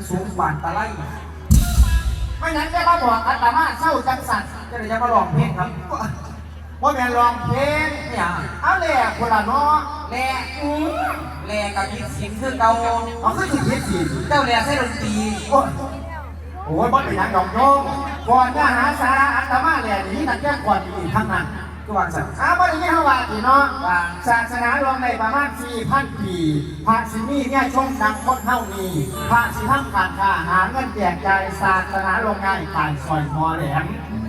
เนี่ยเสียงสูงหวานตะไลไม่นั้นจะมาบอกอัตมาเศร้าจังสันจะเลยจะมาลองเพลงครับว่าแม่นลองเพลงเนี่ยเอาแหละคนละเนาะแล่แล่กับพิษสิงคือเก่าเอาขึ้นสิคิดสิเจ้าแล่ใช้ดนตรีโอ้ยโอ้ยบ่เป็นหยังดอกโยมก่อนจะหาสาระอัตมาแหละนี่นั่นแค่ก่อนอีกทั้งนั้น ก็วางสัตว์อ้าวบ่ได้ยินเฮาว่าสิเนาะศาสนาลงในประมาณ4,000ปีพระสิมีเนี่ยชมดังคนเฮานี่พระสิทำการค้าหาเงินแจกจ่ายศาสนาลงง่ายขายซอยหอแหลม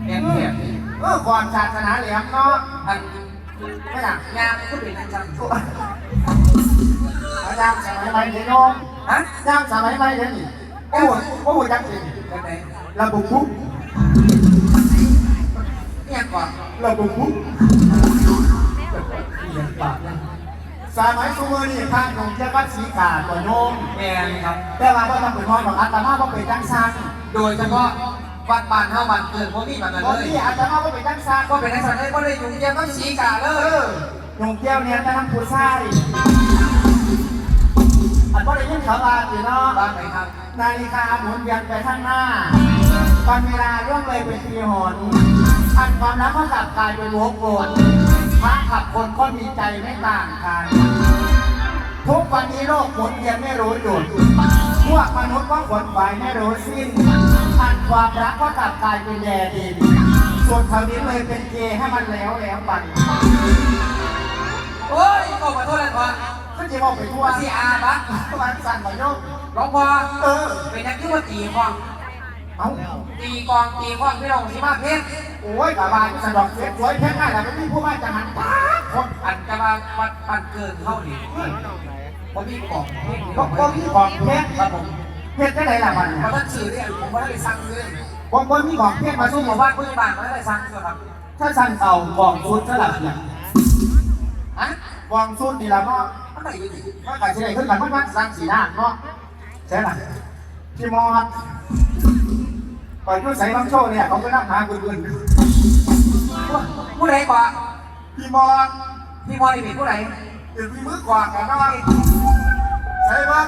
แอนเทียบเออก่อนศาสนาแหลมเนาะอันไม่อยากงามก็เป็นอันจำอาจารย์สมัยใหม่เดี๋ยวโยมฮะอาจารย์สมัยใหม่เดี๋ยวนี้โอ้โหโอ้โหจังสิกันไหนระบุปุ๊บเนี่ยก่อน ระบุปุ๊บสมัยสุเมอนี่พระหนุ่มจะวัดสีขาตัวโยมแมนครับ แต่ว่าก็ต้องเป็นพ่อของอาตมาก็เป็นจังซันโดยเฉพาะวัดบ้านเฮาบ้านเกิดพวกนี้แบบนั้นตอนเลยนี้อาตมาก็เป็นจังซันก็เป็นนักสัตว์เลยก็ได้ยุ่งเกี่ยวกับสีกาเลเอยอหนุ่มเกี้ยวเนี่ยจะทำผู้ชายอันก็ได้ยินเขาว่าสิเนาะบ้านไหนครับนาฬิกาหมุนเวียนไปข้างหน้าวันเวลาล่วงเลยเป็นปีหน อันความรักก็กลับกลายเป็นวกวนพระขับคนก็มีใจไม่ต่างกันทุกวันนี้โลกหมุนเวียนไม่รู้หยุดพวกมนุษย์ก็ขนไปไม่รู้สิ้นอันความรักก็กลับกลายเป็นแย่ดินส่วนแถวนี้เลยเป็นเกย์ให้มันแล้วแล้วไปโอ้ยก็ขอโทษแล้วก่อนก็จะบอกไปทั่วสีอาบักวันสั่นมาโยกหลวงพ่อเออเป็นนักที่ว่าตีกลอง เอาตีกลองตีกลองพี่น้องสีมาเพชรโอ้ยกะบาลสะดอกเสียสวยแค่ง่ายแต่ไม่มีผู้มาจากหันป้าคนอันจะมาวัดปันเกินเข้าดิผมมีกล่องเพชรก็ก็มีของเพชรครับผมเพชรจะไหนล่ะมันเพราะท่านสื่อเนี่ยผมก็ได้สั่งซื้อผมก็มีของเพชรมามาสู้สู้หมู่บ้านผู้ใหญ่บ้านก็ได้สั่งซื้อครับถ้าสั่นเอากองชุดสลับเนี่ยฮะกองชุดนี่ละเนาะมันไหนอยู่ดิก็ขายที่ไหนขึ้นกันมันมันสั่งสีหน้าเนาะใช่ไหมพี่มอด ปล่อยผู้ใส่บางโชว์เนี่ยเขาก็นั่งหาคุณคุณผู้ใดกว่าพี่มอดพี่มอนี่เป็นผู้ใดเดี๋ยวพี่มือกวางกันเนาะใช่บ้าง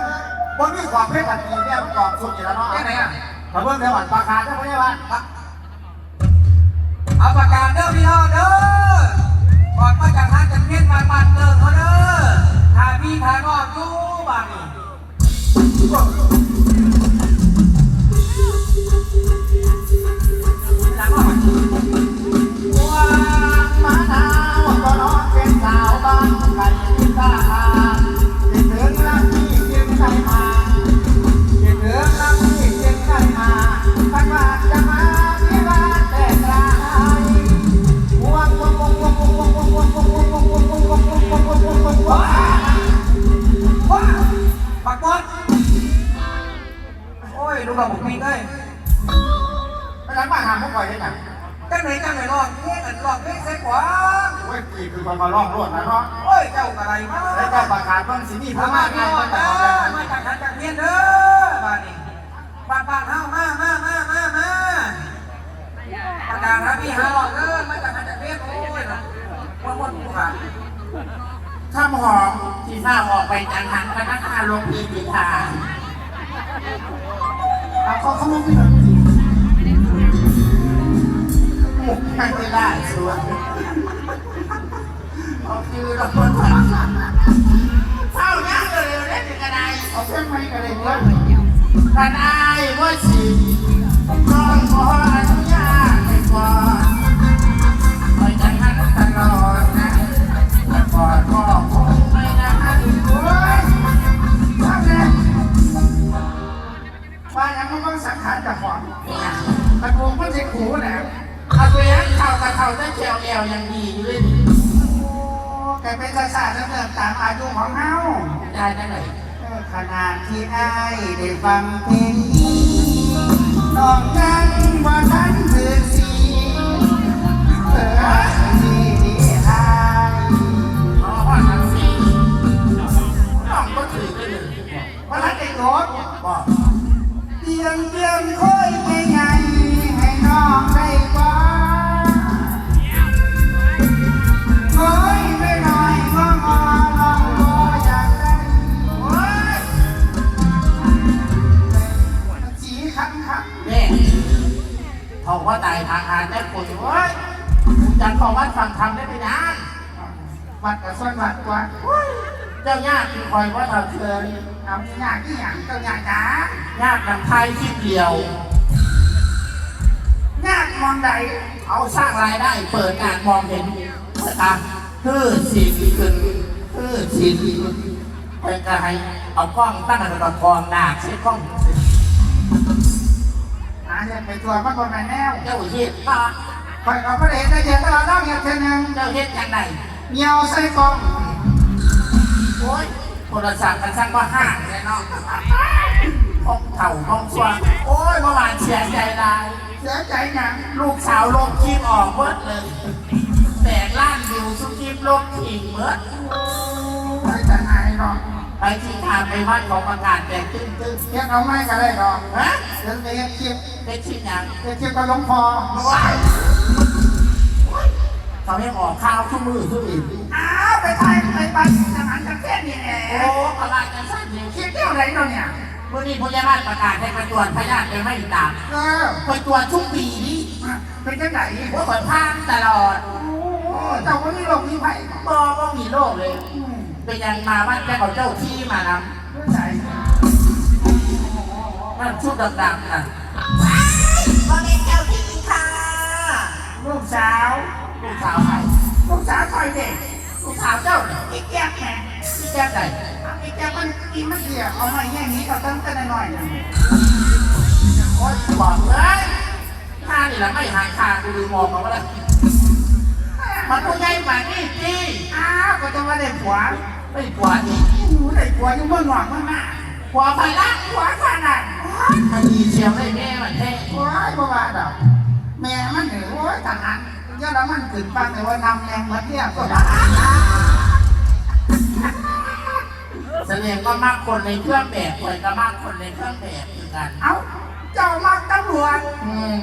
บนมีของเพชรตัดทีเนี่ยมันกองชุดนี่ละเนาะแค่ไหนอะมาเบิ่งเดี๋ยวหวันปลาคาใช่ไหมเนี่ยบ้านเอาประกาศเด้อพี่น้องเด้อก่อนมาจากทางจันเพียนมาปันเกินเขาเด้อ ว่าหมดผู้ขาข้ามหอมที่ข้าออกไปจังหันพนักงานลงปีปีทาเอาเขาเขาไม่ได้แบบนี้หมุกไม่ได้สวยเอาคือเราคนทำเศร้ายักเลยเล่นกระไดเอาเส้นไม้กระไดเยอะกระไดว่าสิร้อนร้อนุญาตะโกน ว่าอย่างนั้นมันสังขารจากก่นตะกูมันจะขู่แหละตะกูยัเข่าตะเข่าจะเขียวเอวยังดียู่แต่เป็นศาสตร์เสริมตามายุของเฮาได้ได้เยขนาที่ไอ้ได้ฟังเพลงนี้ เป็นกระไรเอากล้องตั้งแต่ตอนกองหนาเช็ดกล้องหาเห็นไปตัวมันคนแม่แนวเจ้าเฮ็ดป้าคอยเอาประเด็นได้เห็นตลอดต้องเห็นเช่นหนึ่งเจ้าเฮ็ดยังไงเหี่ยวใส่กล่องโอ้ยโทรศัพท์กันช่างว่าห้างแน่นอนห้องเถ่าห้องสว่างโอ้ยเมื่อวานเสียใจได้เสียใจหยังลูกสาวลงคลิปออกเบิดเลยแตกล้านวิวสุคลิปลงทิ้งเบิดไม่จะหายหรอก ไปที่ทางไปวัดของประกาศแตกตื้นตื้นเฮ็ดเอาไม่ก็ได้หรอกฮะเดี๋ยวไปเฮ็ดคลิปได้ชิ้นยังเฮ็ดคลิปก็หลวงพอว้ายเขาให้ออกข้าวทุกมือทุกอีกอ้าวไปถ่ายไปบัตรทหารจังเทศนี่แหละโอ้ตลาดกันสั้นเดียวคลิปเที่ยวไหนเนาะเนี่ยเมื่อนี้พยาบาลประกาศให้ไปตรวจพยาธิไปไม่ตามเออไปตรวจทุกปีนี้เป็นจังไหนว่าข่อยพานตลอด โอ้เจ้าก็มีลงมีไผ่บอก็มีโรคเลยอืม เป็นยังมาบ้านแกของเจ้าที่มานเรื่องไหนำนั่นชุดดำๆน่ะก็เป็นเจ้าที่ค่ะลูกสาวลูกสาวใครลูกสาวคอยเด็กลูกสาวเจ้าเนี่ยอีกแก้แม่ที่แก้ไหนอีกแก้มันกินมันเสียเอาไว้แง่นี้กับตั้งแต่หน้อยนะโอ๊ยบอกเลยข้านี่แหละไม่หางคากูดูมองมาว่าแล้วมันผู้ใหญ่มานี่จีอ้าวก็จะว่าได้ผัว ไม่กลัวนี่อู้ได้ผัวอยู่เมืองนอกเมืองหน้ากลัวไปละผัวขนาดมันมีเชียวได้แม่มันแท้โอ้ยบ่ว่าดอกแม่มันเหนือโอ้ยทหารเยอะแล้วมันขึ้นฟังแต่ว่านำแรงเหมือนเนี่ยก็ได้แสดงว่ามากคนในเครื่องแบบคนก็มากคนในเครื่องแบบเหมือนกัน เอ้า เจ้ามักตำรวจอืม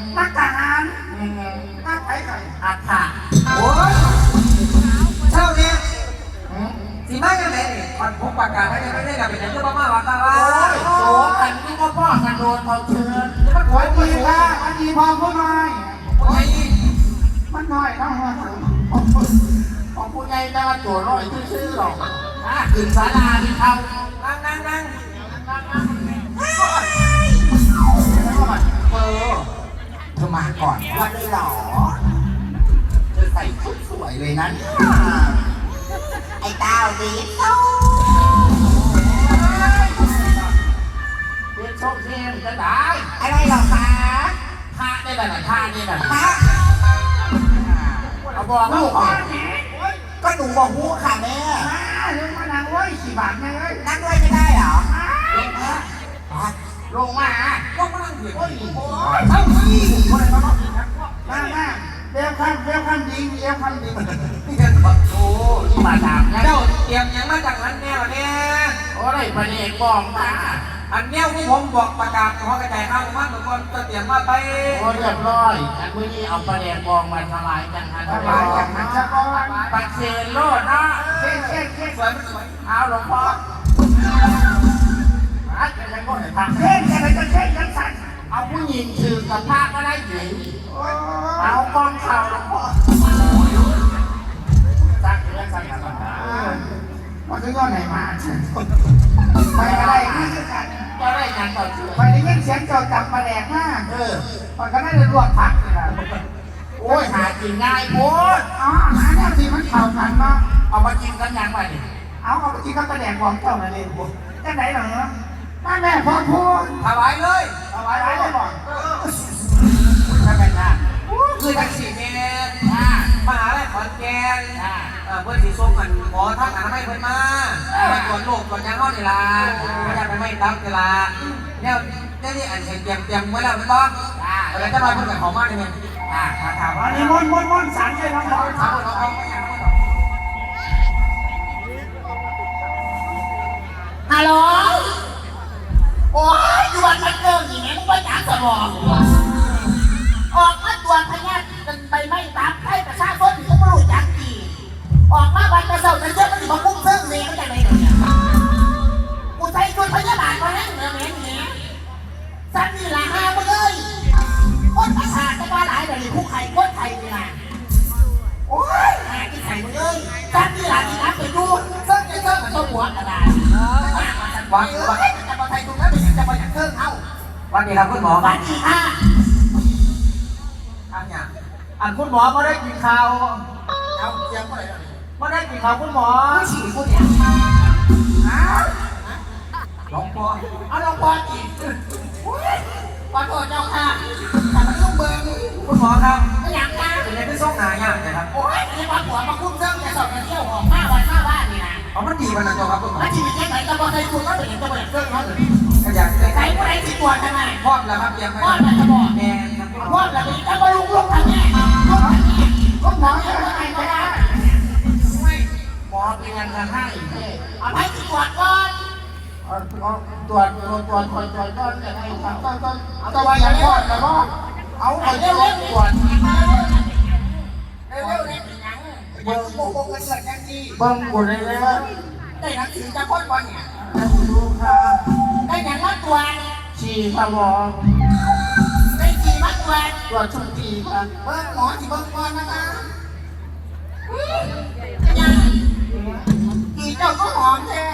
มันพกปากกาให้ยังไม่ได้กับเป็นยังเจะมามาว่าตาว่าโอ้โสกันนี่ก็พ่อกันโดนเขาเชิญมันโอ้โวยยดีดีค่ะมันดีพอผู้น้อยโอ้ยมันน้อยเนาะของผู้ของผู้ใหญ่ได้ว่าตัวร้อยชื่อๆหรอกอะขึ้นศาลาที่เขานั่งนั่งนั่งเออเธอมาก่อนวันเลยหรอเธอใส่ชุดสวยเลยนะเนี่ย ไอ้ดาวดีสู้เรียนโชคเทียนจะได้อะไรหรอคะท่าได้แต่ละท่านี่แหละฮะเอาบอกลูกพ่อเนี่ยแม่โอ้ยก็หนูบอกหูค่ะแม่มาเรื่องมานั่งโอ้ยสี่บาทแม่เอ้ยนั่งด้วยไม่ได้เหรอ เรียกคำยิงเรียกคำยิงโอ้มาถามเนี่ยเจ้าเตรียมยังมาจากนั้นแนวเนี่ยโอ้ยประเด็นบอกมาอันเนี้ยที่ผมบอกประกาศขอกระจายข้าวมันทุกคนจะเตรียมมาไปโอ้เรียบร้อยอันนี้เอาประเด็นบองมาถวายจังหันสบายจากนั้นจะก่อนปักเชนโลดนะเช็ดเช็ดเช็ดสวยไม่สวยเอาหลวงพ่ออาจจะยังก็เห็นทางเช็ดจะไปจะเช็ดยังสั่น เอาผู้หญิงถือกับผ้าก็ได้หญิงโอ้ยเอากล้องเข่าหลวงพ่อสักเรื่องสักอย่างมันคือย้อนไหนมาไปอะไรนี่คือกันก็ได้งานต่อเชื่อไปได้ยินเสียงเจ้าจับมาแดกมากเออมันก็ได้รวดผักนี่แหละโอ้ยหากินง่ายโพดอ๋อหาแนวที่มันเข่ากันเนาะเอามากินกันยังไงดิเอาเอาไปที่เขาตะแดกวางเจ้ามาเลยบุจะไหนเหรอก มาแม่พ่อพูดถวายเลยเอาไว้ไว้ได้บ่ถ้าเป็นหน้าคือจังสี่เมตรอ่ามหาลัยขอนแก่นอ่าเอ่อเพื่อนสีส้มกันหมอทั้งอนามัยเพิ่นมามาตรวจโรคตรวจยาเข้าในลาไม่อยากไปไม่ตั้งเวลาเนี่ยเนี่ยนี่อันเห็นเตรียมเตรียมไว้แล้วเป็นบ้างอ่าอะไรจะมาเพิ่นกับของมากเลยเนี่ยอ่ามาถามอัว่านนี้มนต์มนต์มนต์สารใช่น้ำหอมถามคนเขาเอาไม่ยังฮัลโหล โอ้ยดวนมันเกินอย่างนี้มึงไปจับสมองออกมาดวนพญาเป็นไปไม่ตามให้ประชาชนเขาไม่รู้จักดีออกมาวันกระเซาจะเชื่อมันถึงมาพุ่งเซิงเสียมันจะไหนเนี่ยกูใช้ชุดพยาบาลมาแล้วเหนือแม่งเนี่ยสันนี่ละห้ามึงเอ้ยคนประสาทจะมาหลายแบบนี้ผู้ไข่คนไข่นี่ละโอ้ยหาที่ไข่มึงเอ้ยสันนี่ละที่นับไปดูเซิงจะเซิงกับตัวหัวกระดาษวันวันจะมาไวันนี้ครับคุณหมอวันที่ห้าทำอย่างอันคุณหมอมาได้กินข้าวเอาเสียงอะไรมาได้กินข้าวคุณหมอผู้ฉี่ผู้เนี่ยหลวงพ่อเอาลงบอลอีกขอโทษเจ้าค่ะแต่มันต้องเบิร์นคุณหมอครับไม่อยากนะเป็นในที่ส่งหนาอย่างนะครับโอ้ยไอ้ความหัวมาคุ้มเครื่องจะสอบมาเที่ยวออกมาวันมาบ้านนี่นะเอามันดีมันนะเจ้าครับคุณหมอแล้วชีวิตแค่ไหนจะมาไทยคุณก็เป็นจะมาอย่างเครื่องเขาเลย ขยันเลยใครผู้ใดที่ปวดทำไมพร้อมแล้วครับเตรียมไว้พ่อมันจะบอกแมนครับคุณหมพ่ออแบบนี้จะมาลุกลุกทำไงลุกทำไงลุกหมอจะทำไงก็ได้หมอเป็นยังไงให้เอาไปที่ปวดก่อนตรวจตรวจตรวจตรวจตรวจต้นยังไงครับต้นต้นเอาตัวไปยังก่อนแล้วก็เอาไปเร็วตรวเร็จวตรวจเร็วเร็วเร็วยังเบิ่งโกงกันเกิดยังดีเบิ่งกูเลยเลยได้หนังสือจะพ้นบอลเนี่ยดูค่ะได้หนังมัดตัวฉี่ค่ะหมอได้ขี่มัดตัวตรวจชุมทีค่ะเบิ้งหมอที่เบิ้งก่อนนะคะยังขี่เจ้าก็หอมแท้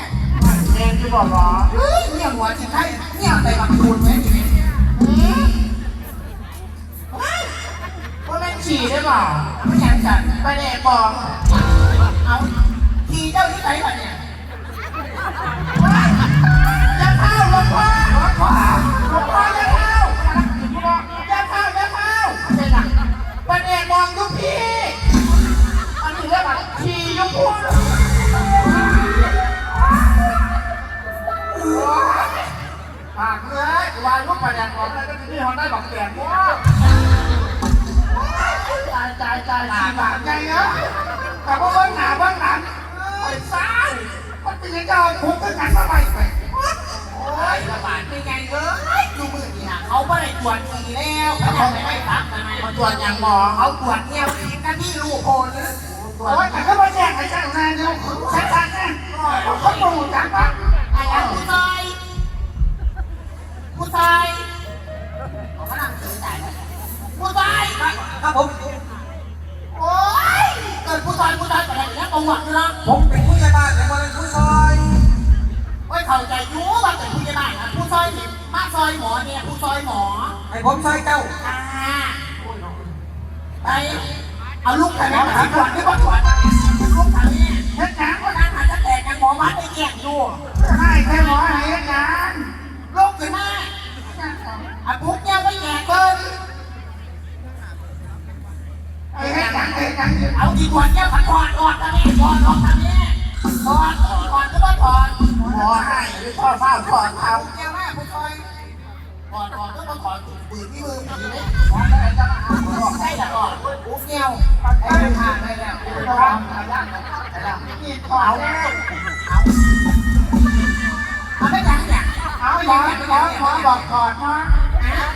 เองที่บอกหมอเฮ้ยเนี่ยหัวจิตไทยเนี่ยไปบังคูนไว้ดิว่าแม่งฉี่ได้เปล่าไม่อยากจัดไปเด็กบอกเอาขี่เจ้าที่ไหนบ้เนี่ยจะเข้าลงพ่อลงพ่อลงพ่อจะเข้าจะเข้าจะเข้าเป็นหลังไปเด็กมองทุกพี่อันนี้เรียกว่าฉี่ยุบพูดปากเลยวายลูกประแดงของอะไรก็ที่นี่เขาได้บอกแก่ว่าจ่าย แต่ว่าเบิ้งหนาเบิ้งหลังไอ้ซ่ามันเป็นยังไงผมก็งันมาใหม่ไปโอ้ยระบาดเป็นไงเอ้ยดูมือนี่นะเขาไม่ได้ตรวจขี่แล้วเขาทำไม่ได้พักทำไมมาตรวจอย่างหมอเขาตรวจเนี่ยขีดหน้าที่ลูกโคนโอ้ยแต่ก็มาแจ้งให้ช่างนายดูชัดชัดนะเขาปูจังปะไอ้ยังผู้ชายผู้ชายเขากำลังถือจ่ายผู้ชายครับผมโอ้ยเกิดผู้ชายผู้ชายอะไรอย่างเงี้ยประวัตินะผมเป็นผู้ใหญ่บ้านแต่ว่าเป็นผู้ซอย โอ้ยเข้าใจรู้ว่าเป็นผู้ใหญ่บ้านนะผู้ซอยนี่มาซอยหมอเนี่ยผู้ซอยหมอให้ผมซอยเจ้าอ่าไปเอาลูกทางนี้มาตรวจที่บ้านตรวจลูกทางนี้เฮ็ดหนังก็นางอาจจะแตกยังหมอวัดไปแยกอยู่ให้แค่หมอให้งานลูกขึ้นมาอะปุ๊กเนี่ยไปแยกเกินไอ้ให้หนังไอ้หนังเอาดีกว่าเนี่ยผัดถอดออกทางนี้ถอดออกทางนี้ ถอดถอดก็ต้องถอดหมอให้หรือพ่อเฝ้าถอดเขาเนี่ยแม่ผู้ซอยถอดถอดก็ต้องถอดปืนที่มือผีเลยหมอได้จะมาหาหมอได้แต่ถอดปุ๊กเนี่ยไอ้ทางได้แล้วทำอะไรได้นี่ขอเอาเอาเอาไม่ยังเนี่ยเอาหมอหมอหมอบอกก่อนนะ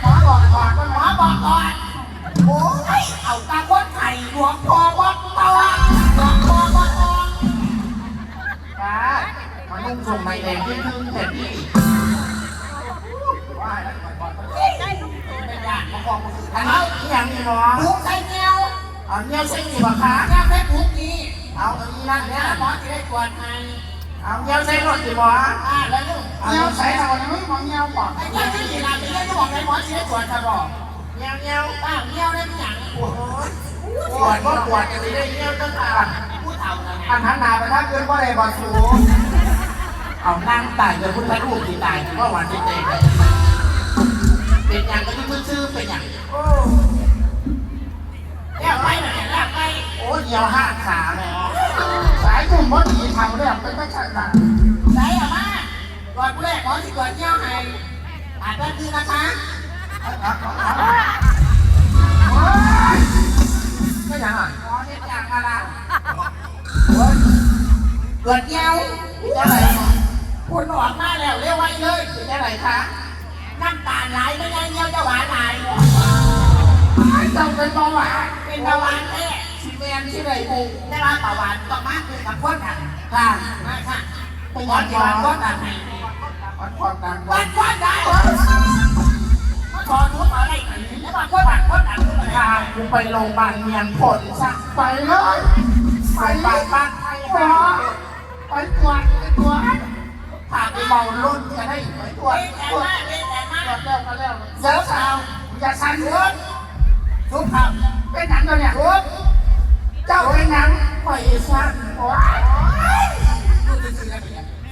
หมอบอกก่อนว่าหมอบอกก่อนโอ้ยเอาตาก้นไข่หลวงพ่อวัดตาหลวงพ่อวัด มันนุ่งส่งใบแดงที่ทึ่งแต่พี่ว่าแล้วก่อนเป็นญาติของพ่อมืออัอันนี้อย่างนี้หมอปุ๊กใส่เงี้ยวเอาเนี่ยเส้นนี่บ่คะแค่แค่ปุ๊กนี้เอาอันนี้นั่นเนี่ยหมอจะได้ตรวจให้เอาเงี้ยเส้นรถสิหมออ่าแล้วลูกเงี้ยวใส่เราเนี่ยไม่มองเงี้ยก่อนไอ้เงี้ยวที่หลานที่ได้จะบอกในหมอจะได้ตรวจตลอดเงี้ยวเงี้ยวอ้าวเงี้ยวได้ไม่อย่างปวดปวดก็ปวดจะได้เงี้ยวตั้งแต่พูดเท่านั้นอันหันหน้าไปทางอื่นก็ได้บ่สูง เอานั่งตายเลยพุทธรูปที่ตายก็วันที่เตะเป็นอย่างก็ที่งชื่อเป็นอย่างโอ้แล้วไปไหนแล้วไปโอ้เดียวห้าขาแม่สายกลุ่มมดหนีทาเรียกเป็นไม่ใช่หลังไหนอะมาก่อนแรกขอสิก่อนเที่ยวให้อ่านแป๊บนึงนะคะไม่ยังอะขอเรียกจากอะไรโอ้ยเกิดเที่ยวจะไหน คุณออกมาแล้วเรียกไว้เลยจะไหนคะน้ำตาลไหลไม่ได้เงี้ยวจะหวานไหลต้องเป็นเบาหวานเป็นเบาหวานแท้ชิเมนที่ไหนกูได้รับเบาหวานต้องมากคือกับคนกันค่ะมาค่ะเป็นวันที่วันก็ตัดให้วันความดังวันความดังมาขอรู้ขออะไรกันแล้วมาคนบัตรคนดังด้วยค่ะกูไปโรงพยาบาลเมียนผลสักไปเลยไปไปไปไปไปไปตรวจไปตรวจ พาไปเมารุ่นจะได้ไปตรวจตรวจตรวจแล้วก็แล้วเดี๋ยวสาวอย่าสั่นเถิดทุกคำเป็นหนังตัวเนี่ยทุกเจ้าเป็นหนังปล่อยสั่นโอ้ย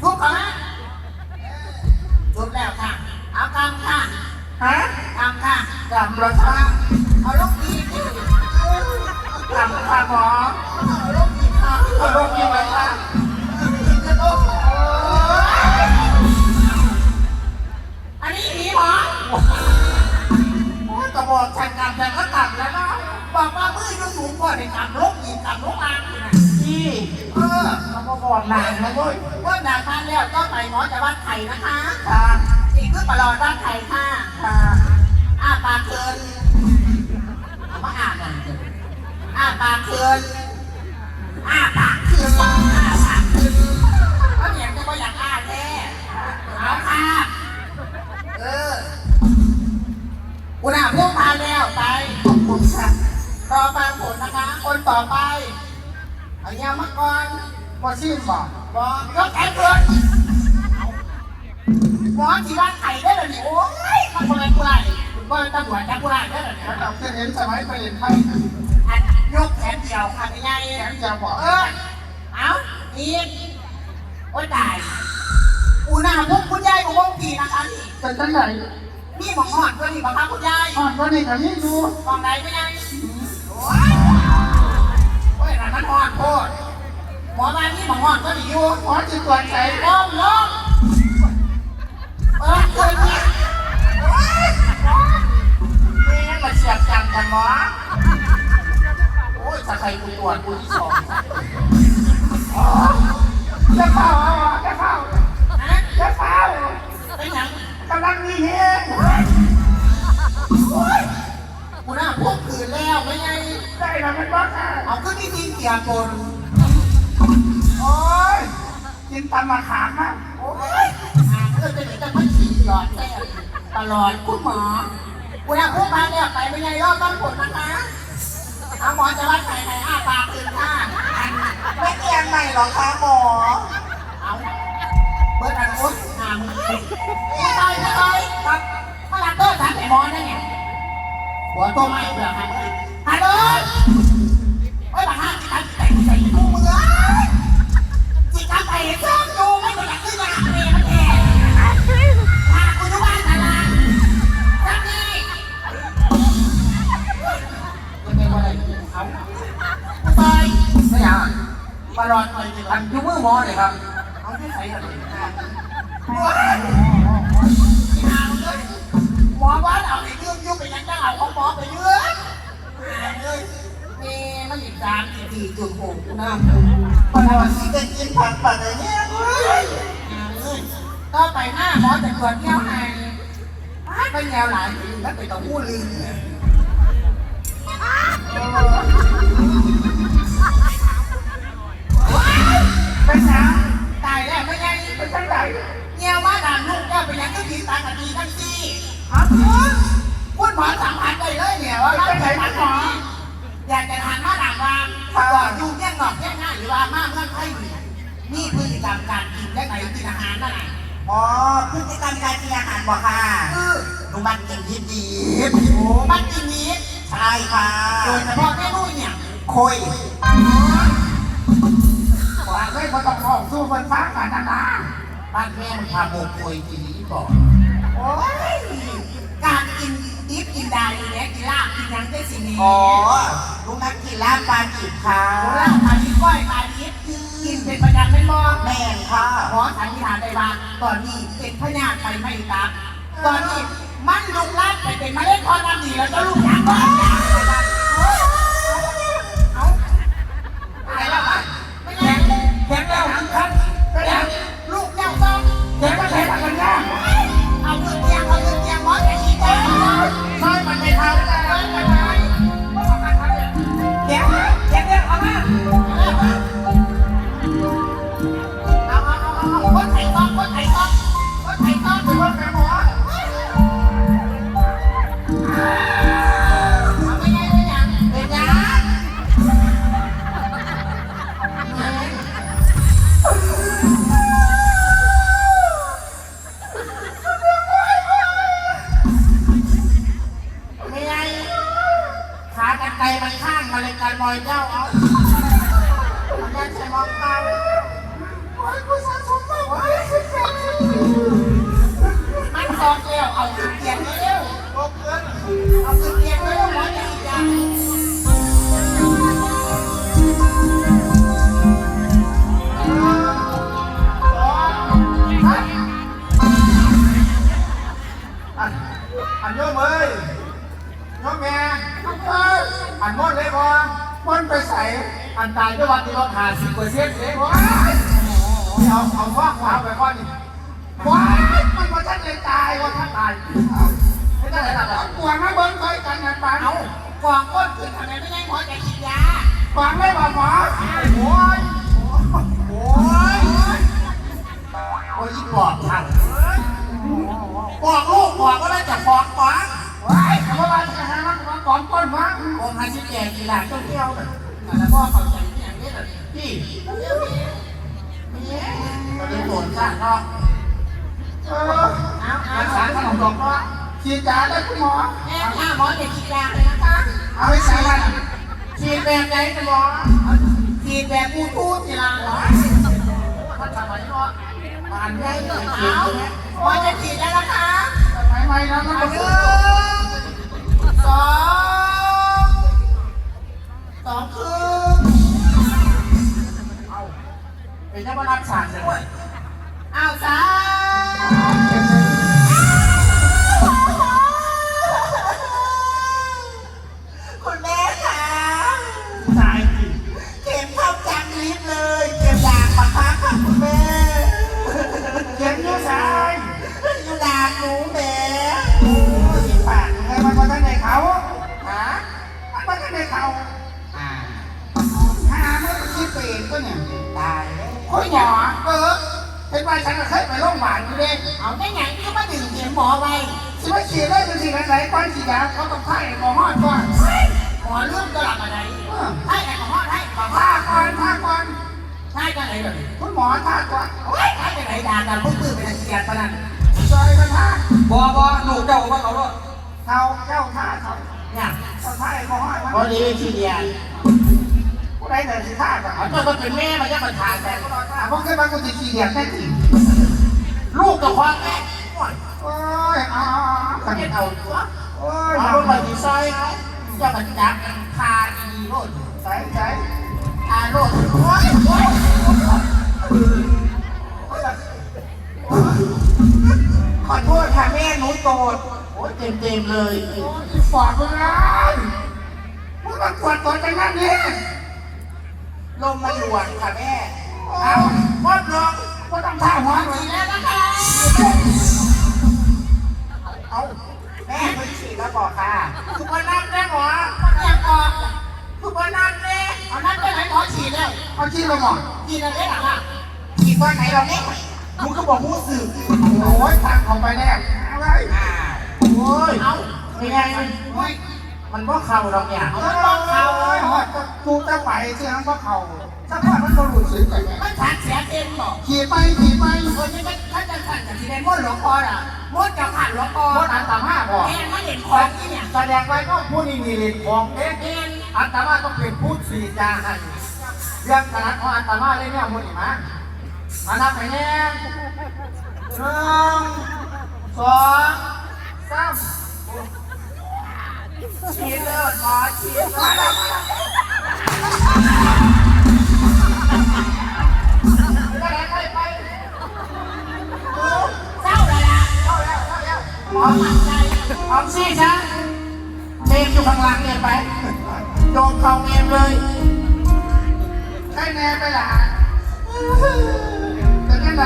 ทุกคำทุกแล้วค่ะเอากำค่ะฮะกำค่ะกำรถค่ะเอาลูกดีดีกำค่ะหมอเอาลูกดีค่ะเอาลูกดีไว้ค่ะ กลับแต่ก็กลับแล้วนะบอกว่ามืออยู่สูงกว่าในกลับลกอีกกลับลกอ่างนะพี่เออเขาก็บอกนางนะเว้ยว่านาทานแล้วต้องไปหมอจะวัดไข่นะคะค่ะอีกคือประหลอดวัดไข่ค่ะค่ะอ้าปากเคินเอามาอ่านหน่อยเถอะอ้าปากเคินอ้าปากเคินอ้าปากเคินก็เหนียงจะก็อยากอ้าแท้เอาค่ะเอออุณหภูมิพาแล้วไป ขอบคุณค่ะรอฟังผลนะคะ คนต่อไปอันนี้มาก่อนบอซิมบอกบอกยกแขนเกินหมอที่ว่าไข่ได้เลยนี่โอ้ยมันคนไรกูไรคุณก็ตำรวจจับกูไรได้เลยเนี่ยเราเคยเห็นสมัยไปเห็นไข่อันยกแขนเดียวค่ะไม่ใหญ่แขนเดียวบอกเออเอาอีกโอ้ยตายอุณหภูมิคุณยายของวงผีนะคะนี่เป็นจังไหน มีหมองหอดก็นี่บังคับคุณยายอ่อนก็นี่กับนี่ดูมองไหนไม่ยังโอ้ยโอ้ยนั่นมันหอดโคตรหมอมานี่หมองหอดก็ดีอยู่หมอจิตตรวจใจล้มล้มเปิดเกินเนี่ยนี่มาเสียบจังกันหมอโอ้ยถ้าใครกูตรวจกูที่สองอ๋อจะเฝ้าจะเฝ้าฮะจะเฝ้าเป็นหยัง กำลังมีเฮงกูน่าพวกคืนแล้วไม่ไง ได้แล้วมันบ้าค่ะเอาขึ้นที่ทีเกียร์กลโอ้ยกินตำมะขามมากโอ้ยหาเพื่อนเป็นจะมาขี่หลอดแท้ตลอดคุณหมอกูน่าพวกมาเนี่ยไปไม่ไงรอบต้องผลนะคะเอาหมอจะวัดไข่ไข่อ้าปากคืนค่ะไม่เอียงไหนหรอคะหมอ เอาเบิร์ดอันโอ๊ตหามึงไม่ไปไม่ไปครับมาลักเตอร์ถามไอ้หมอนั่นเนี่ยหัวโตไม่เปลือกหันหันเลยโอ้ยบังคับจิตใจใส่กูมือจิตใจใส่เสื้อกูไม่อยากขึ้นมาเมย์มันแทนพากูทุกบ้านตลาดจังนี่จะเป็นอะไรเอาไปไม่ยังอะปลอดไปจิตอันยูมือหมอเลยครับเอาที่ใส่กัน หมอว่าเอาไปยืมยืมไปยังจะเอาของหมอไปยืมเลยมีมันอีกสามสิบสี่จุดหกนะปวดที่จะกินผักปัดอะไรเนี่ยก็ไปหน้าหมอแต่ตรวจเที่ยวไห้เป็นแนวหลายแล้วไปกับผู้ลืมเป็นน้ตายแล้วไม่ไงำเป็นจังไหน เงี้ยวมาด่านลูกแก้วไปยังก็ดีตากะดีทั้งซี่ครับคุณหมอสัมผัสได้เลยเนี่ยว่าร่างกายมันหมออยากจะทานมาด่างวางก่อนอยู่เงี้ยงหนอกเงี้ยงง่ายหรือว่ามากเงื่อนไขนี่พฤติกรรมการกินได้ไหนกินอาหารนั่นแหละอ๋อพฤติกรรมการกินอาหารบ่ค่ะคือหนูมันกินดีดีโอ้มันกินนี้ใช่ค่ะโดยเฉพาะแม่นุ่ยเนี่ยคุยว่าไม่ต้องบอกสู้คนฟ้ากันนะ นะบ้านแม่มันพาโมกุยทีนี้ก่อนโอ้ยการกินดิบกินดายเนี่ยกินลาบกินหยังได้สินี้อ๋อลุงนักกินลาบปลาดิบค่ะลาบปลาดิบก้อยปลาดิบกินเป็นประจำไม่มองแม่ค่ะขอสันนิษฐานได้ว่าตอนนี้เป็นพญาไปไม่ตับตอนนี้มันลุกลามไปเป็นมะเร็งคอน้ำดีแล้วก็ลูกหยังบ้านเมาเลอยเจ้าเอามันได้ใช้มองตาโอ้ยกูสะสมมากโอ้ยมันคอเกลียวเอาขึ้นเตียงเร็วเอาขึ้นเตียงเร็วหมอจะอีกอย่างอันอันโยมเอ้ยโยมแม่อันมดเลยพอ มดไปใส่อันตายด้วยวันที่เราหาสิบเปอร์เซ็นต์เลยว้ายเอาเอาฟ้าขวาไปก่อนนี่ว้ายมันว่าท่านเลยตายว่าท่านตายไม่ได้หรอกกวางมาเบิ้งเคยกันกันปานเอากวางก้นขึ้นทำไมไม่ได้หมอจะฉีดยากวางไม่บอกหมอโอ้ย งองค์พระชิแจงกีฬาต้องเที่ยวๆน่ะแล้วก็เขาใจอย่างนี้เลยพี่ตอนนี้โดนสร้างเนาะเออเอาเอารักษาขนมดอกเนาะฉีดยาได้คุณหมอแม่ถ้าหมอจะฉีดยาเลยนะคะ เอาไปใส่มันฉีดแบบไหนกันหมอฉีดแบบบูทูธกีฬาเหรอมันทำไมเนาะมันได้เลยเอาหมอจะฉีดแล้วนะคะทำไมไม่นะมันหนึ่งสอง สองคืนเอาเป็นเจ้าพนักงานเลยเอาสาม ยาเขาต้องไข้หมอฮอดก่อนเฮ้ยหมอเรื่องตลับอะไรให้แอลกอฮอล์ให้บอกท่าว่าก่อนท่าก่อนให้กันไหนเลยคุณหมอท่าก่อนโอ้ยให้กันไหนด่ากันพุ่งปืนเป็นเกียรติปนันซอยกันท่าบอบอลูเจ้าว่าเขาด้วยเขาเจ้าท่าเขาเนี่ยเขาท่าไอ้หมอฮอดพอดีทีเดียวผู้ใดแต่สิท่าก่อนเขาจะมาเป็นแม่มันจะมาทานแต่อะพวกเคยมากูติดขี้เดียดแค่จริงลูกกับความแม่โอ้ยอ๋อเขาจะเอาตัวโอ้ย เอาลงไปที่ซอยจะมาจับคาอีโรดใส่ใส่คาโรดโอ้ยโอ้ยขอโทษค่ะแม่หนูโตดโอ้ยเต็มเต็มๆเลยปอดมึงเลยมึงมาตรวจตัวจังนั้นนี่ลมมันหลวงค่ะแม่ เอาพอดลงก็ต้องท่าหัวหน่อยฉีแล้วนะคะเอา แม่คุณฉีดแล้วบอกค่ะทุกคนนั่งได้หมออยากออกคือว่านั่นเน่เอานั่นไปไหนหมอฉีดแล้วเอาชี้ลงหมอฉีดอะไรหรอคะฉีดตอนไหนเราเนี่ยมึงก็บอกมู้สื่อโอ้ยทางของไปแน่อะไรอ่าโอ้ยเอาเป็นไงโอ้ยมันก็เข่าเราเนี่ยมันบอกเข่าโอ้ยหอดกูจะไปที่นั่นก็เข่าสักพักมันก็หลุดซื้อไปไงมันขาดเสียเองบอกขี่ไปขี่ไปคนนี้ถ้าจะสั่นกับที่ในมดหลวงพ่ออะ มดจะผ่านหลวงพ่อรถอันตรายบอกแม่มาเห็นของที่เนี่ยแสดงไว้ก็ผู้นี้มีเรื่องของเอ๊ะเอ็นอันตรายต้องเป็นผู้สีจาให้เรื่องขนาดของอันตรายเลยเนี่ยมันนี่มามานับไปแน่หนึ่งสองสามฉีดเลยขอฉีดมาแล้ว แล้วหมอมั่นใจเอาสิซะเมมอยู่ข้างหลังเนี่ยไปโยนเข้าเมมเลยใช่แน่ไปล่ะเป็นยังไง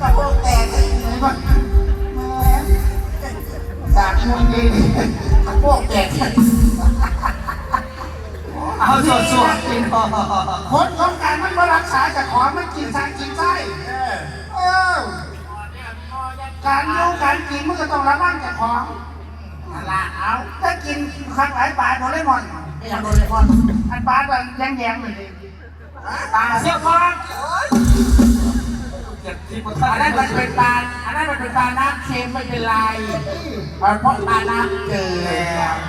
กระโปรงแตกเลยบ้างจากมุนดีกระโปรงแตกเอาสดสดกินพอผลของการมันมารักษาจากของมันกินทางกินไส้เออ การอยู่การกินมันก็ต้องระวังจากของนั่นละเอาถ้ากินข้างหลายปลาโดเรมอนไม่อยากโดเรมอนอันปลาแบบแยงๆเลยปลาเสียฟองเก็บที่ปอันนั้นมันเป็นปลาอันนั้นมันเป็นปลาน้ำเค็มไม่เป็นไรเพราะปลาน้ำเกลือ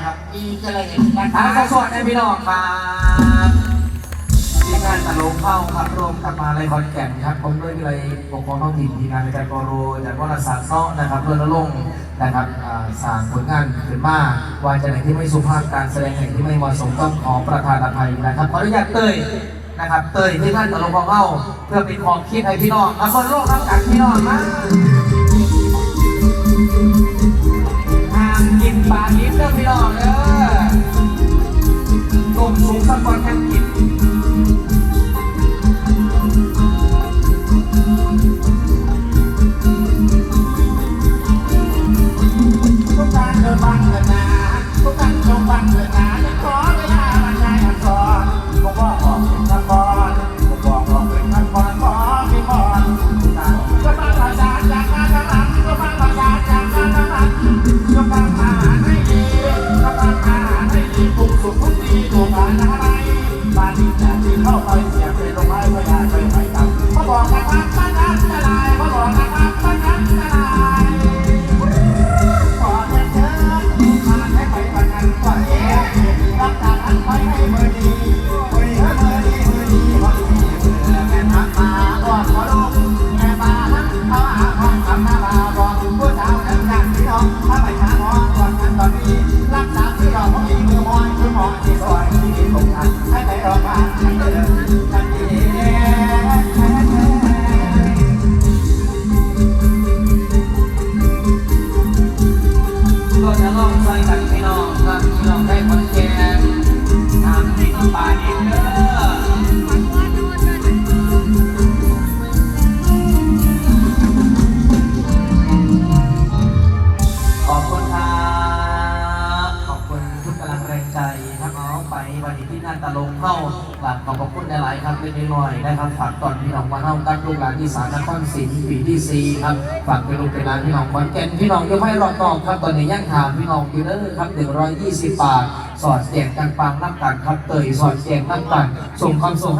ครับอีกอะไรอย่างนี้นะคเอารับสดๆให้พี่น้องครับ ทีมงานตลกเข้าครับรวมกับมาในคอนแก่นครับผมด้วยวิเลยปกครองท้องถิ่นทีมงานในการกโรจากวารสารซ้อนะครับเพื่อนลงนะครับอ่าสร้างผลงานขึ้นมาว่าจะไหนที่ไม่สุภาพการแสดงไหนที่ไม่เหมาะสมต้องขอประทานอภัยนะครับขออนุญาตเตยนะครับเตยที่ท่านตลกของเข้าเพื่อเป็นของคิดให้พี่น้องมาคนโลกรับจากพี่น้องมาห้ามกินปลาดิบเด้อพี่น้องเด้อ ทำหน้ามาบอกผู้สาวนั้นงานพี่น้องถ้าไปหา นครศรีปีที่สี่ครับฝากไปลูกไปร้านพี่น้องขอนแก่นพี่น้องยังไม่รอตอบครับตอนนี้ย่างถามพี่น้องอยู่เด้อครับ 120 บาท สอดแจกกันปังน้ำกันครับเตยสอดแจกน้ำกันส่งความส่งให้